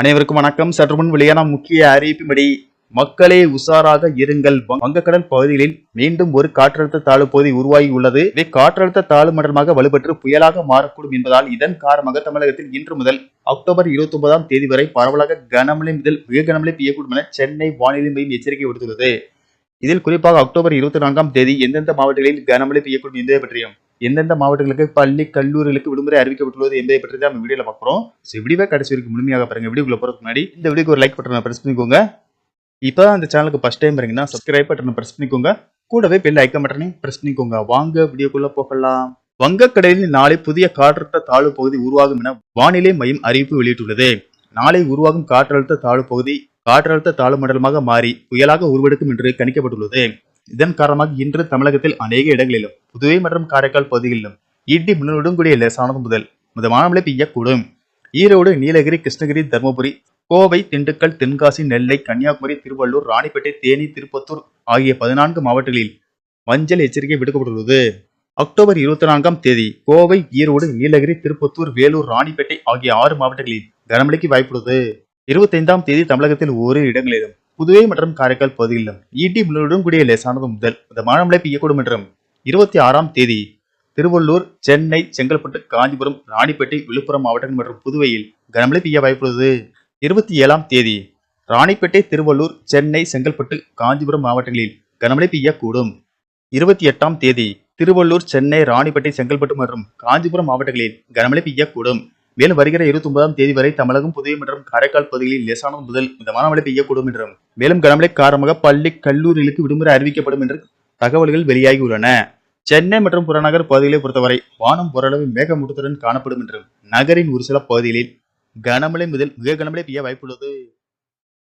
அனைவருக்கும் வணக்கம். சற்று முன் வெளியான முக்கிய அறிவிப்பின்படி மக்களே உஷாராக இருங்கள். வங்கக்கடல் பகுதிகளில் மீண்டும் ஒரு காற்றழுத்த தாழ்வு பகுதி உருவாகி உள்ளது. இவை காற்றழுத்த தாழ்வு மண்டலமாக வலுப்பெற்று புயலாக மாறக்கூடும் என்பதால் இதன் காரணமாக தமிழகத்தில் இன்று முதல் அக்டோபர் இருபத்தி ஒன்பதாம் தேதி வரை பரவலாக கனமழை முதல் மிக கனமழை பெய்யக்கூடும் என சென்னை வானிலை மையம் எச்சரிக்கை விடுத்துள்ளது. இதில் குறிப்பாக அக்டோபர் இருபத்தி நான்காம் தேதி எந்தெந்த மாவட்டங்களில் கனமழை பெய்யக்கூடும் என்பதை பற்றியும் எந்தெந்த மாவட்டங்களுக்கு பள்ளி கல்லூரிகளுக்கு விடுமுறை அறிவிக்கப்பட்டுள்ளது என்பதை பற்றி தான் நம்ம வீடியோல பார்க்குறோம். ஸோ வீடியோவை கடைசி வரைக்கும் முழுமையாக பாருங்க. வீடியோக்குள்ள போறதுக்கு முன்னாடி இந்த வீடியோக்கு ஒரு லைக் பட்டனை பிரஸ் பண்ணிக்கோங்க. இப்போ அந்த சேனலுக்கு ஃபர்ஸ்ட் டைம் வரீங்கன்னா சப்ஸ்கிரைப் பட்டனை பிரஸ் பண்ணிக்கோங்க. கூடவே பெல் ஐக்கன் பட்டனையும் பிரஸ் பண்ணிக்கோங்க. வாங்க வீடியோக்குள்ள போகலாம். வங்கக்கடலில் நாளை புதிய காற்றழுத்த தாழ்வு பகுதி உருவாகும் என வானிலை மையம் அறிவிப்பு வெளியிட்டுள்ளது. நாளை உருவாகும் காற்றழுத்த தாழ்வு பகுதி காற்றழுத்த தாழ்வு மண்டலமாக மாறி புயலாக உருவெடுக்கும் என்று கணிக்கப்பட்டுள்ளது. இதன் காரணமாக இன்று தமிழகத்தில் அநேக இடங்களிலும் புதுவை மற்றும் காரைக்கால் பகுதிகளிலும் இடி மின்னலுடன் கூடிய லேசானது முதல் மிதமான மழை பெய்யக்கூடும். ஈரோடு நீலகிரி கிருஷ்ணகிரி தருமபுரி கோவை திண்டுக்கல் தென்காசி நெல்லை கன்னியாகுமரி திருவள்ளூர் ராணிப்பேட்டை தேனி திருப்பத்தூர் ஆகிய பதினான்கு மாவட்டங்களில் மஞ்சள் எச்சரிக்கை விடுக்கப்பட்டுள்ளது. அக்டோபர் இருபத்தி நான்காம் தேதி கோவை ஈரோடு நீலகிரி திருப்பத்தூர் வேலூர் ராணிப்பேட்டை ஆகிய ஆறு மாவட்டங்களில் கனமழைக்கு வாய்ப்புள்ளது. இருபத்தைந்தாம் தேதி தமிழகத்தில் ஓரிரு இடங்களிலும் புதுவை மற்றும் காரைக்கால் பகுதிகளிலும் ஈட்டி மின்னலுடன் கூடிய லேசானது முதல் மிதமான மழை பெய்யக்கூடும் என்றும் இருபத்தி ஆறாம் தேதி திருவள்ளூர் சென்னை செங்கல்பட்டு காஞ்சிபுரம் ராணிப்பேட்டை விழுப்புரம் மாவட்டங்கள் மற்றும் புதுவையில் கனமழை பெய்ய வாய்ப்புள்ளது இருபத்தி ஏழாம் தேதி ராணிப்பேட்டை திருவள்ளூர் சென்னை செங்கல்பட்டு காஞ்சிபுரம் மாவட்டங்களில் கனமழை பெய்யக்கூடும். இருபத்தி எட்டாம் தேதி திருவள்ளூர் சென்னை ராணிப்பேட்டை செங்கல்பட்டு மற்றும் காஞ்சிபுரம் மாவட்டங்களில் கனமழை பெய்யக்கூடும். மேலும் வருகிற இருபத்தி ஒன்பதாம் தேதி வரை தமிழகம் புதுவை மற்றும் காரைக்கால் பகுதிகளில் லேசானது முதல் மிதமான மழை பெய்யக்கூடும் என்றும் மேலும் கனமழை காரணமாக பள்ளி கல்லூரிகளுக்கு விடுமுறை அறிவிக்கப்படும் என்று தகவல்கள் வெளியாகியுள்ளன. சென்னை மற்றும் புறநகர் பகுதிகளை பொறுத்தவரை வானம் ஓரளவு மேகமூட்டத்துடன் காணப்படும் என்றும் நகரின் ஒரு சில பகுதிகளில் கனமழை முதல் மிக கனமழை பெய்ய வாய்ப்புள்ளது